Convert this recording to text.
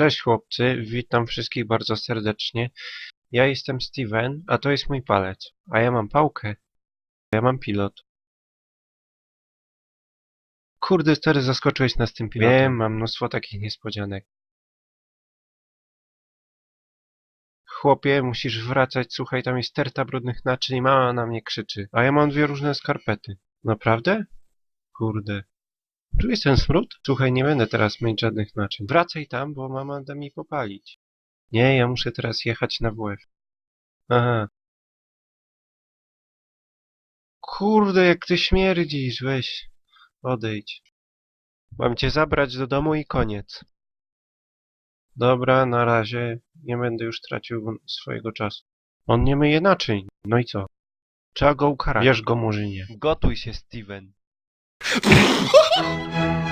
Cześć chłopcy, witam wszystkich bardzo serdecznie. Ja jestem Steven, a to jest mój palec. A ja mam pałkę. Ja mam pilot. Kurde, stary, zaskoczyłeś nas tym pilotem. Wiem, mam mnóstwo takich niespodzianek. Chłopie, musisz wracać, słuchaj, tam jest terta brudnych naczyń mama na mnie krzyczy. A ja mam dwie różne skarpety. Naprawdę? Kurde. Tu jest ten smród? Słuchaj, nie będę teraz myć żadnych naczyń. Wracaj tam, bo mama da mi popalić. Nie, ja muszę teraz jechać na WF. Aha. Kurde, jak ty śmierdzisz, weź. Odejdź. Mam cię zabrać do domu i koniec. Dobra, na razie. Nie będę już tracił swojego czasu. On nie myje naczyń. No i co? Trzeba go ukarać. Bierz go, murzynie. Gotuj się, Steven. ウフフッ!